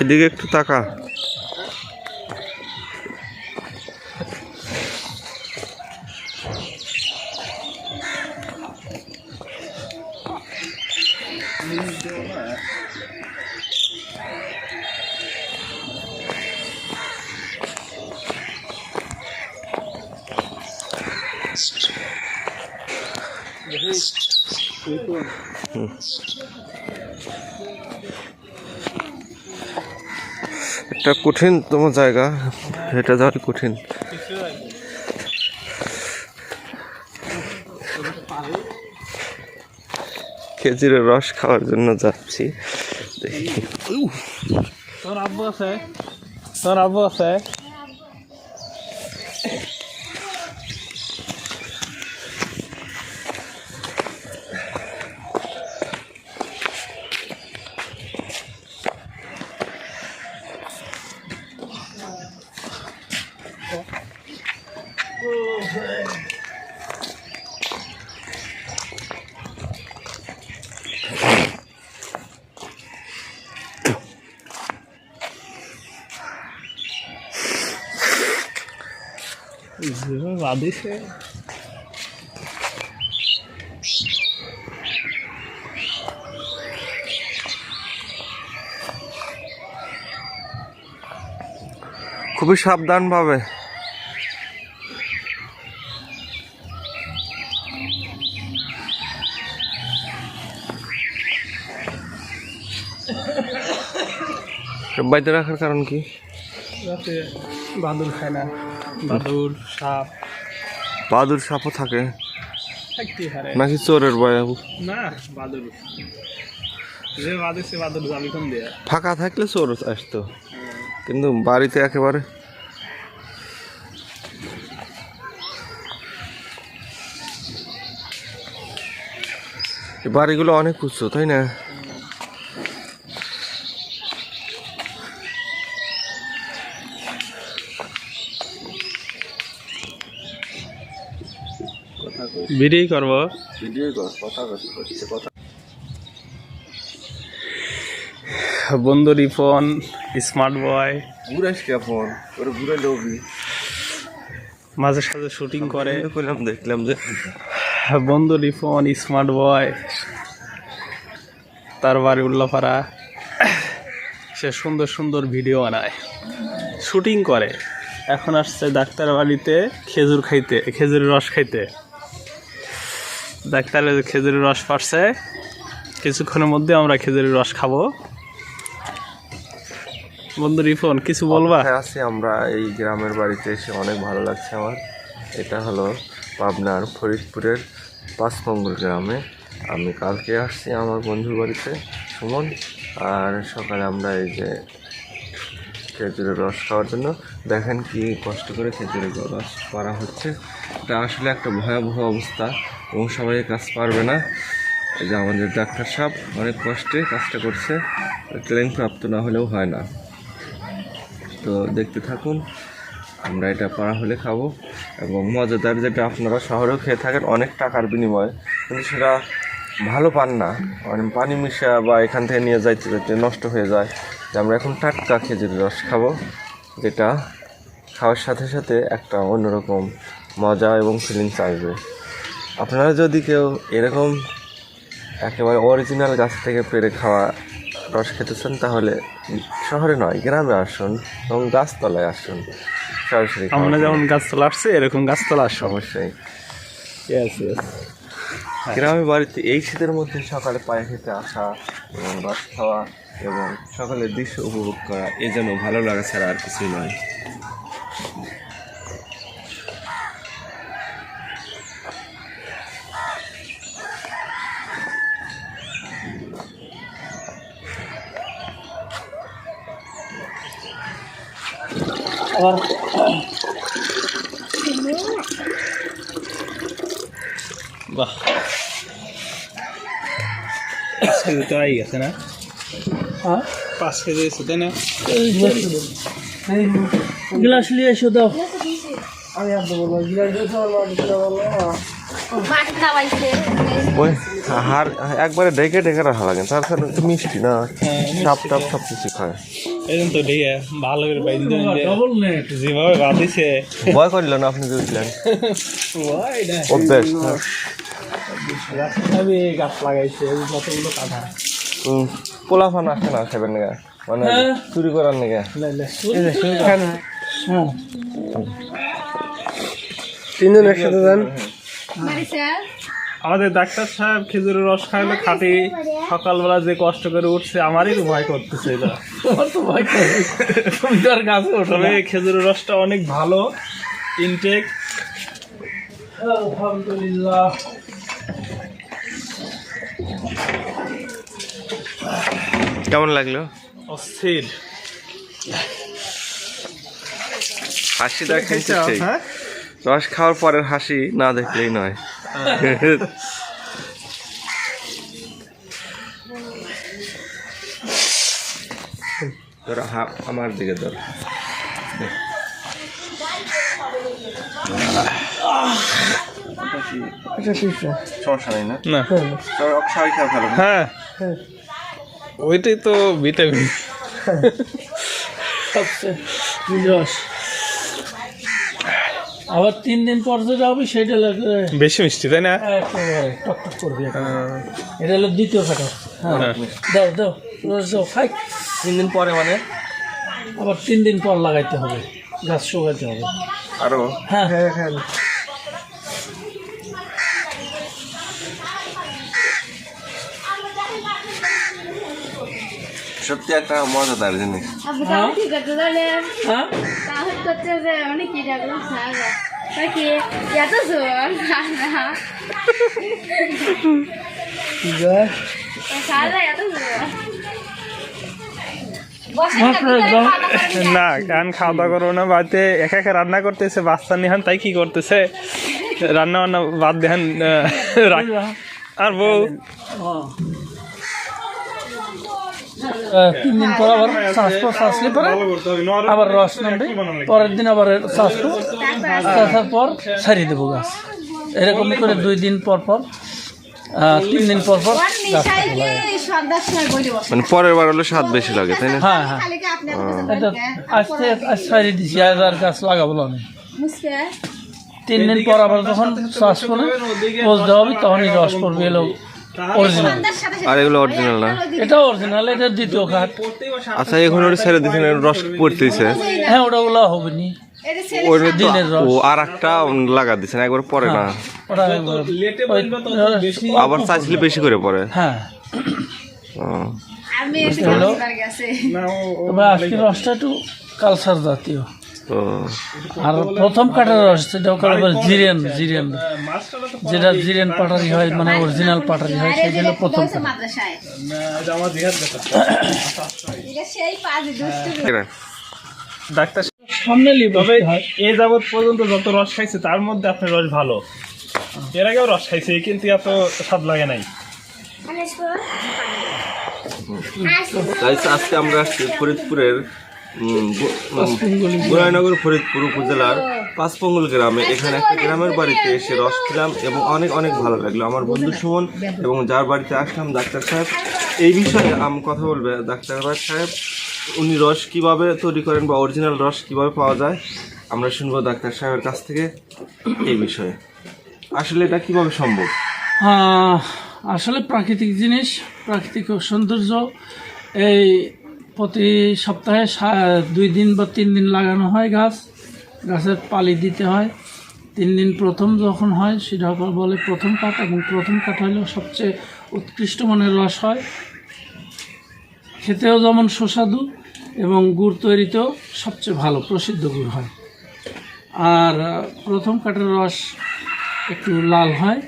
এদিকে একটু তাকা একটা কঠিন তোমার জায়গা। এটা যাওয়ার কঠিন। খেজুরের রস খাওয়ার জন্য যাচ্ছি। দেখি। তোর আব্বু আছে? তোর আব্বু আছে? খুবই সাবধান ভাবে। বাইতে রাখার কারণ কি? যাতে বাদুর খায় না। বাদুর সাপ। বাদুর সাপও থাকে। নাকি চোরের ভয় না বাদুর। যে বাদুর সে বাদুর যাবি কম দিয়ে। ফাঁকা থাকলে চোর আসতো। কিন্তু বাড়িতে একেবারে বাড়িগুলো অনেক উঁচু তাই না? বিড়ি করব। বন্ধু রিফোন স্মার্ট বয় ঘুরাস কেমন ওরে ঘুরে লোবি মাঝে সাঝে শুটিং করে। করলাম দেখলাম যে। বন্ধু রিফোন স্মার্ট বয় তার বাড়ি উল্লাপাড়া। সে সুন্দর সুন্দর ভিডিও বানায়। শুটিং করে। এখন আসছে ডাক্তার বাড়িতে খেজুর খাইতে খেজুরের রস খাইতে। ডাক্তারের খেজুরের রস পারছে কিছুক্ষণের মধ্যে আমরা খেজুরের রস খাব। বন্ধু রিফোন কিছু বলবা? আছি আমরা, এই গ্রামের বাড়িতে এসে অনেক ভালো লাগছে আমার। এটা হলো পাবনার ফরিদপুরের পাঁচমঙ্গল গ্রামে। আমি কালকে আসছি আমার বন্ধুর বাড়িতে, সুমন। আর সকালে আমরা এই যে খেজুরের রস খাওয়ার জন্য, দেখেন কি কষ্ট করে খেজুরের রস করা হচ্ছে। এটা আসলে একটা ভয়াবহ অবস্থা। এবং সবাই কাজ পারবে না। এই যে আমাদের ডাক্তার সাহেব অনেক কষ্টে কাজটা করছে ট্রেন প্রাপ্ত না হলেও হয় না। তো দেখতে থাকুন, আমরা এটা পাড়া হলে খাব। এবং মজাদার যেটা আপনারা শহরেও খেয়ে থাকেন, অনেক টাকার বিনিময়ে। কিন্তু সেটা ভালো পান না। মানে পানি মিশা বা এখান থেকে নিয়ে যাইতে যাইতে নষ্ট হয়ে যায়। যে আমরা এখন টাটকা খেজুরের রস খাব, যেটা খাওয়ার সাথে সাথে একটা অন্যরকম মজা এবং ফিলিংস আসবে। আপনারা যদি কেউ এরকম একেবারে অরিজিনাল গাছ থেকে পেরে খাওয়া রস খেতে চান তাহলে শহরে নয় গ্রামে আসুন এবং গাছতলায় আসুন। সরাসরি আমরা। যেমন গাছতলা আসছে এরকম গাছতলা আসো অবশ্যই। ইয়েস গ্রামের বাড়িতে এই শীতের মধ্যে সকালে পায়ে খেতে আসা এবং রস খাওয়া এবং সকালের দৃশ্য উপভোগ করা এ যেন ভালো লাগা ছাড়া আর কিছুই নয়। আবার বাহ। পাঁচ কেজি তো আই গেছে না? হ্যাঁ? পাঁচ কেজি এসে তাই না? গ্লাস নিয়ে এসো দাও। আমি আর দেবো গ্লাস দিয়ে আমার মা দিতে বলল? মাছ খাওয়াইছে ওই হার একবারে ডেকে ডেকে রাখা লাগে। তাছাড়া একটু মিষ্টি না সাপ টাপ সব কিছু খায়। এরকম তো ঠিক ভালো করে বাইন ডবল নেট যেভাবে বাঁধিছে। ভয় করিল না আপনি দিয়েছিলেন অভ্যেস। আমি গাছ লাগাইছে কতগুলো আসে না খাবেন নাকি মানে হ্যাঁ। চুরি করার নাকি হ্যাঁ। তিনজন একসাথে যান? আমাদের ডাক্তার সাহেব খেজুরের রস খাইলে খাটি সকালবেলা যে কষ্ট করে উঠছে আমারই তো ভয় করতেছে এটা তোমার তো ভয় করে। তুমি তো আর গাছে খেজুরের রসটা অনেক ভালো ইনটেক আলহামদুলিল্লাহ। কেমন লাগল? অস্থির। হাসি দেখাইছে হ্যাঁ? রস খাওয়ার পরের হাসি না দেখলেই নয়। তোর আমার দিকে ধর। না? না। তোর অক্ষয় খাওয়া ভালো হ্যাঁ। ওইটাই তো ভিটামিন। সবচেয়ে রস। আবার তিন দিন পর যেটা হবে সেটা বেশি মিষ্টি তাই না? একেবারে টক টক করবি এটা হলো দ্বিতীয় কাটা হ্যাঁ। দাও দাও দাও খাই। তিন দিন পরে মানে? আবার তিন দিন পর লাগাইতে হবে গাছ শুকাইতে হবে। আরও? হ্যাঁ। হ্যাঁ হ্যাঁ। সত্যি একটা মজাদার জিনিস। তাহলে হ্যাঁ? তাহলে করতে যে অনেক কি ডাকলো সারা। তাকে এত জোর? না ঠিক আছে সারা এত জোর? বসে মাত্র একদম না? কারণ খাওয়া দাওয়া করব না বাড়িতে একা একা রান্না করতেছে বাচ্চা নিহান তাই কি করতেছে? রান্না বান্না বাদ দেহান আর বউ? আহ, তিন দিন পর আবার শ্বাসপো শ্বাসলে পরে আবার রস নামবে। পরের দিন আবার শ্বাসপো শ্বাসার পর ছাড়িয়ে দেবো গাছ। এরকম করে দুই দিন পর পর তিন দিন পর পর মানে পরের বার হলে স্বাদ বেশি লাগে তাই না? হ্যাঁ হ্যাঁ। এটা আজ ছাড়িয়ে দিছি আর গাছ লাগাবো আমি। তিন দিন পর আবার যখন শ্বাস পড়ে বলতে হবে তখনই রস পড়বে এলো আর এগুলো অরিজিনাল না। এটা অরিজিনাল এটা দ্বিতীয় আচ্ছা এখন ওটা ছেড়ে রস পড়তেছে। হ্যাঁ ওটা ওগুলো হবে নি। ও আর একটা লাগা একবার পরে না। ওটা আবার চাইছিলে বেশি করে পরে। হ্যাঁ। তবে আজকের রসটা একটু কালচার জাতীয়। আর প্রথম কাঠের রস সেটা ওখানে বলে জিরেন জিরেন। যেটা জিরেন পাটারি হয় মানে অরিজিনাল পাটারি হয় সেটা হলো প্রথম দুষ্টু ডাক্তার সামনে লিবে তবে এ যাবৎ পর্যন্ত যত রস খাইছে তার মধ্যে আপনার রস ভালো। এর আগেও রস খাইছে কিন্তু এত স্বাদ লাগে নাই। আজকে আমরা ফরিদপুরের উম, গো- উম, গোরাইনগর ফরিদপুর উপজেলার পাঁচপঙ্গল গ্রামে এখানে একটা গ্রামের বাড়িতে এসে রস খেলাম এবং অনেক অনেক ভালো লাগল। আমার বন্ধু সুমন এবং যার বাড়িতে আসলাম ডাক্তার সাহেব। এই বিষয়ে আমি কথা বলবে ডাক্তার সাহেব। উনি রস কীভাবে তৈরি করেন বা অরিজিনাল রস কীভাবে পাওয়া যায় আমরা শুনব ডাক্তার সাহেবের কাছ থেকে এই বিষয়ে। আসলে এটা কীভাবে সম্ভব? আসলে প্রাকৃতিক জিনিস প্রাকৃতিক সৌন্দর্য এই প্রতি সপ্তাহে দুই দিন বা তিন দিন লাগানো হয় গাছ। গাছের পালি দিতে হয়। তিন দিন প্রথম যখন হয় সেটা বলে প্রথম কাঠ এবং প্রথম কাঠ হলেও সবচেয়ে উৎকৃষ্ট মানের রস হয়। খেতেও যেমন সুস্বাদু এবং গুড় তৈরিতেও সবচেয়ে ভালো, প্রসিদ্ধ গুড় হয়। আর প্রথম কাঠের রস একটু লাল হয়,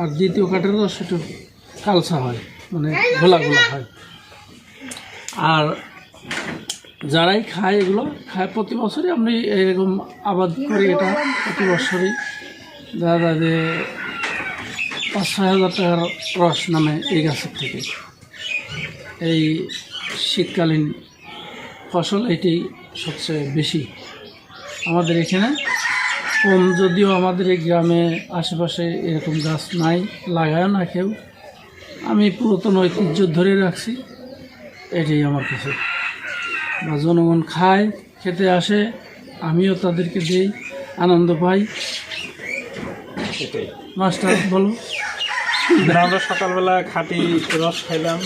আর দ্বিতীয় কাঠের রস একটু কালসা হয় মানে ঘোলা ঘোলা হয়। আর যারাই খায় এগুলো, খায় প্রতি বছরই আমরা এরকম আবাদ করি এটা প্রতি বছরই। যায় যে পাঁচ ছয় হাজার টাকার রস নামে এই গাছের থেকে। এই শীতকালীন ফসল এটি সবচেয়ে বেশি আমাদের এখানে। কম যদিও আমাদের এই গ্রামে আশেপাশে এরকম গাছ নাই লাগায় না কেউ। আমি পুরাতন ঐতিহ্য ধরে রাখছি। এটাই আমার কাছে। বা জনগণ খায় খেতে আসে আমিও তাদেরকে দিই আনন্দ পাই। এটাই। মাস্টার বলো। আমরা সকালবেলা খাটি রস খাইলাম।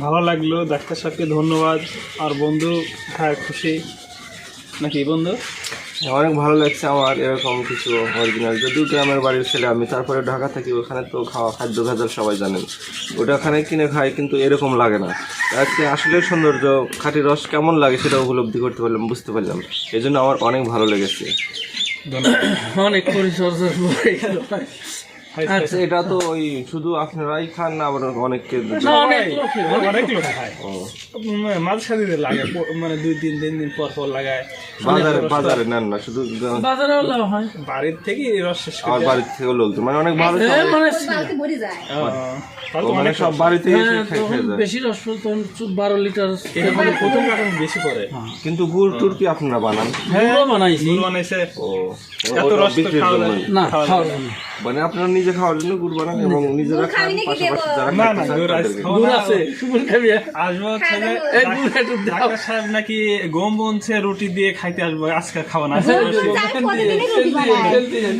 ভালো লাগল ডাক্তার সাহেবকে ধন্যবাদ। আর বন্ধু খায় খুশি। নাকি বন্ধু? অনেক ভালো লাগছে আমার এরকম কিছু অরিজিনাল যদিও গ্রামের বাড়ির ছেলে আমি তারপরে ঢাকা থাকি ওখানে তো খাওয়া খাদ্য ভেজাল সবাই জানেন। ওটা ওখানে কিনে খাই কিন্তু এরকম লাগে না। আজকে আসলে সৌন্দর্য খাঁটি রস কেমন লাগে সেটা উপলব্ধি করতে পারলাম বুঝতে পারলাম। এই জন্য আমার অনেক ভালো লেগেছে। অনেক পরিচর্যার পরে আচ্ছা এটা তো ওই শুধু আপনারাই খান না আবার অনেককে অনেক লোকে, খায়। মাঝে সাথে লাগে মানে দুই তিন তিন দিন পর পর লাগায়। বাজারে বাজারে নেন না শুধু বাজারে হয়। বাড়ির থেকে রস শেষ বাড়ির থেকে লোকজন মানে অনেক ভালো মানে যায়। তো মানে সব বাড়ি থেকে হ্যাঁ, তখন বেশি রস তখন বারো লিটার এখানে প্রথম কারণ বেশি করে। কিন্তু গুড় টুর কি আপনারা বানান? গুঁড়ো বানাইছি গুড় বানাইছে। ও এত রস তো খাওয়া না খাওয়া খাওয়ার যাবে। জন্য। মানে আপনারা নিজে খাওয়ার জন্য গুড় বানান এবং নিজেরা খান নাকি পাশাপাশি যারা না না গুড় আজ গুড় আছে সুবল খাবি। আসব ছেলে এই গুড় একটু ডাক্তার সাহেব নাকি গম বনছে রুটি দিয়ে খাইতে আসব আজকে খাওয়া না প্রতিদিনই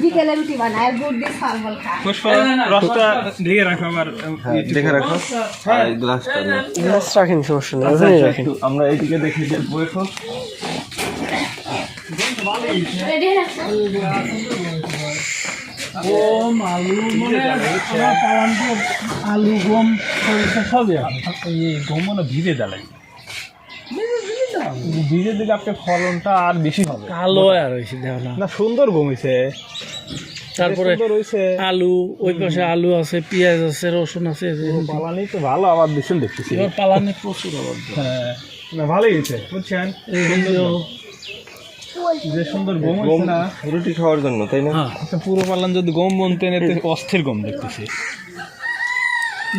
বিকেলে রুটি বানায় গুড় দিয়ে ফল ফল খায়। পুষ্পা রসটা ঢেকে রাখো আবার হ্যাঁ, দেখে রাখো। আর এই গ্লাসটা নাও। রাখেন সমস্যা নেই আচ্ছা, একটু আমরা এইদিকে দেখি দেখব এখন। গম আলু মানে আমার পালান্তে আলু গম সরিষা সবই আছে। এই গম মানে ভিজে ভিজে দিলে আপনার ফলনটা আর বেশি হবে। কালো আর হয়েছে না। সুন্দর গম হয়েছে তারপরে আলু ওই পাশে আলু আছে পেঁয়াজ আছে রসুন আছে পালানি তো ভালো আবার দিচ্ছেন দেখতেছি। এবার পালানে প্রচুর আবার। হ্যাঁ ভালোই হয়েছে বুঝছেন? যে যে সুন্দর গম গম না? রুটি খাওয়ার জন্য তাই না? হ্যাঁ। আচ্ছা পুরো পালান যদি গম বনতেন এতে অস্থির গম দেখতেছি।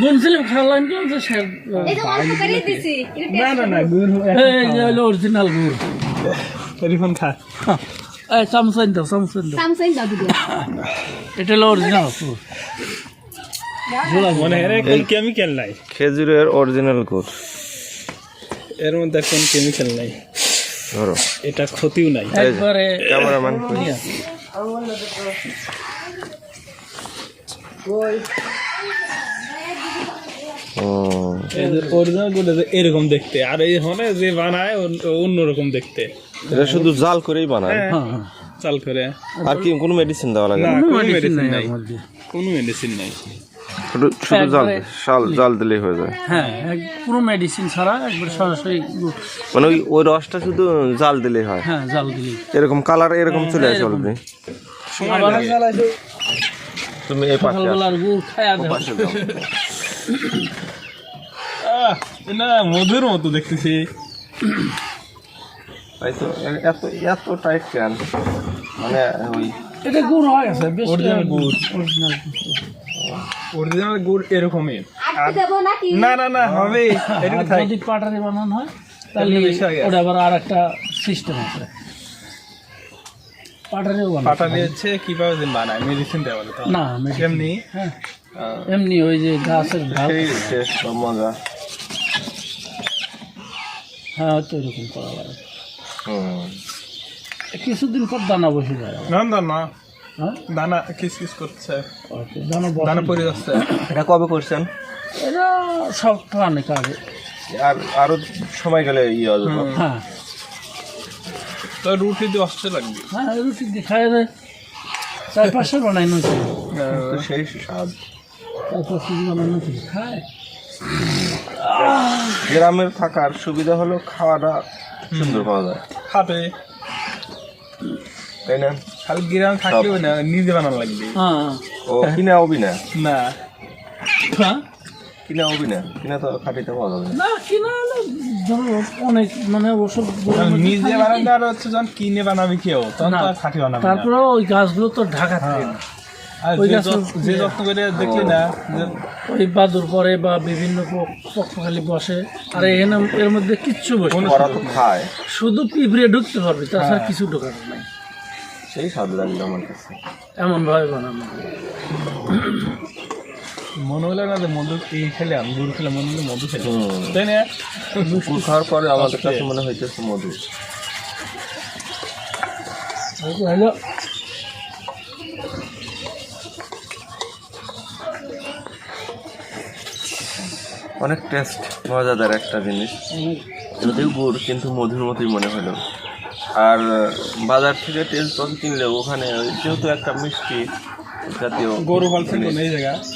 বলছিলাম খাওয়ালাম কেন যে স্যার এই তো অল্প করে দিছি একটু না না না গুড় এই যে হলো অরিজিনাল গুড়। রিফন খা। এই চামচাইন দাও চামচাইন দাও সামসাং দাও দিদি এটা হলো অরিজিনাল গুড় মানে এর কোনো কেমিক্যাল নাই খেজুরের অরিজিনাল গুড় এর মধ্যে কোন কেমিক্যাল নাই? ধরো। এটা ক্ষতিও নাই। একবারে ক্যামেরাম্যান অরিজিনালগুলো এরকম দেখতে আর এই হনে যে বানায় অন্য- অন্যরকম দেখতে। এটা শুধু জাল করেই বানায়। হ্যাঁ হ্যাঁ। করে। আর কি কোনো মেডিসিন দেওয়া লাগে না কোনো মেডিসিন নাই কোনো মেডিসিন নাই। শুধু শুধু জাল শাল জাল দিলেই হয়ে যায়। হ্যাঁ মেডিসিন ছাড়া একবার সরাসরি মানে ওই ওই রসটা শুধু জাল দিলেই হয়? হ্যাঁ জাল দিলি এরকম কালার এরকম চলে আসে তুমি এই পাশে। গুড় খায়া পাশে। না মধুর মতো দেখতেছি। তাই তো? এত এত টাইট কেন মানে ওই এটা গুড় হয়ে বেশ Original গুড়। অরিজিনাল অরিজিনাল গুড় এরকমই। না না না হবে। যদি পাটারি বানানো হয় তাহলে ওটা আবার আর একটা সিস্টেম আছে। পাটারিও বানানো পাটা দিয়েছে কীভাবে বানায়? মেডিসিন দেওয়া না কেমনি হ্যাঁ। এমনি ওই যে গাছের মজা। হ্যাঁ হয়তো এরকম করা লাগে হুম। কিছুদিন পর দানা বসে যায় আবার। না না না হ্যাঁ? দানা কিস কিস করছে। দানা পড়ে যাচ্ছে। এটা কবে করছেন? এটা আগে। আর আরও সময় গেলে ইয়ে হয়ে হ্যাঁ। তো রুটি দিয়ে অস্ত্র লাগবে। হ্যাঁ রুটি দিয়ে খায় রে। চার পাঁচশো বানাইনো ছিল সেই স্বাদ। চার পাঁচশো বানাইনো ছিল খায়। গ্রামের থাকার সুবিধা হলো খাওয়াটা সুন্দর পাওয়া যায়। খাবে। তাই না? খালি গ্রাম থাকলেও না নিজে বানানো লাগবে। হ্যাঁ। ও কিনা হবি না? না। কিনে কিনা হবি না? কিনা তো খাটিতে পাওয়া যাবে না। না কিনা অনেক মানে ওসব নিজে বানাবে আর হচ্ছে যখন কিনে বানাবি কেউ তখন তো না, খাটি বানাবে তারপরে ওই গাছগুলো তো ঢাকা থাকে না আর ওই গাছ- যে যত্ন করে দেখলি না ওই বাদুর পরে বা বিভিন্ন পক্ষখালি বসে। আর এখানে এর মধ্যে কিচ্ছু বসে শুধু পিঁপড়ে ঢুকতে পারবে তাছাড়া কিছু ঢোকানো নাই। সেই স্বাদ লাগল আমার কাছে। এমনভাবে বানানো মনে হলো না যে মধু এই খেলাম গুড় খেলে মনে হলো মধু হুম। তাই না? গুড় খাওয়ার পরে আমাদের কাছে মনে হইতেছে মধু। হলো অনেক টেস্ট মজাদার একটা জিনিস। যদিও গুড় কিন্তু মধুর মতোই মনে হলো। আর বাজার থেকে টেস্ট বক্স কিনলে ওখানে যেহেতু একটা মিষ্টি জাতীয় গরু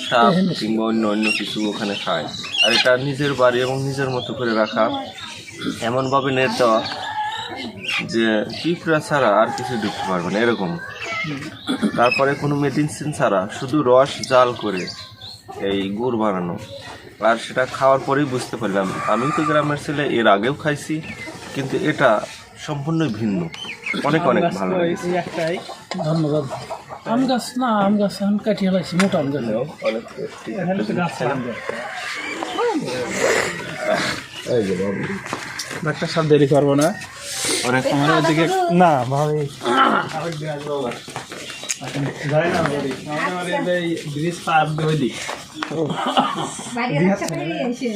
সাপ কিংবা অন্য অন্য কিছু ওখানে খায়। আর এটা নিজের বাড়ি এবং নিজের মতো করে রাখা। এমনভাবে নেট দেওয়া যে পিঁপড়া ছাড়া আর কিছু দেখতে পারবে না এরকম। তারপরে কোনো মেডিসিন ছাড়া শুধু রস জাল করে এই গুড় বানানো। আর সেটা খাওয়ার পরেই বুঝতে পারলাম। আমি তো গ্রামের ছেলে এর আগেও খাইছি কিন্তু এটা সম্পূর্ণ ভিন্ন। অনেক অনেক ভালো একটাই। ধন্যবাদ আম গাছ না আম গাছ আমি কাটিয়ে লাইছি মোটা আম গাছ। ডাক্তার সাহেব দেরি করব না। অনেক আমার ওদিকে না ভাবে। যাই না ব্রিজ পার দিয়ে দিই বাড়ি আসতে পারি এসে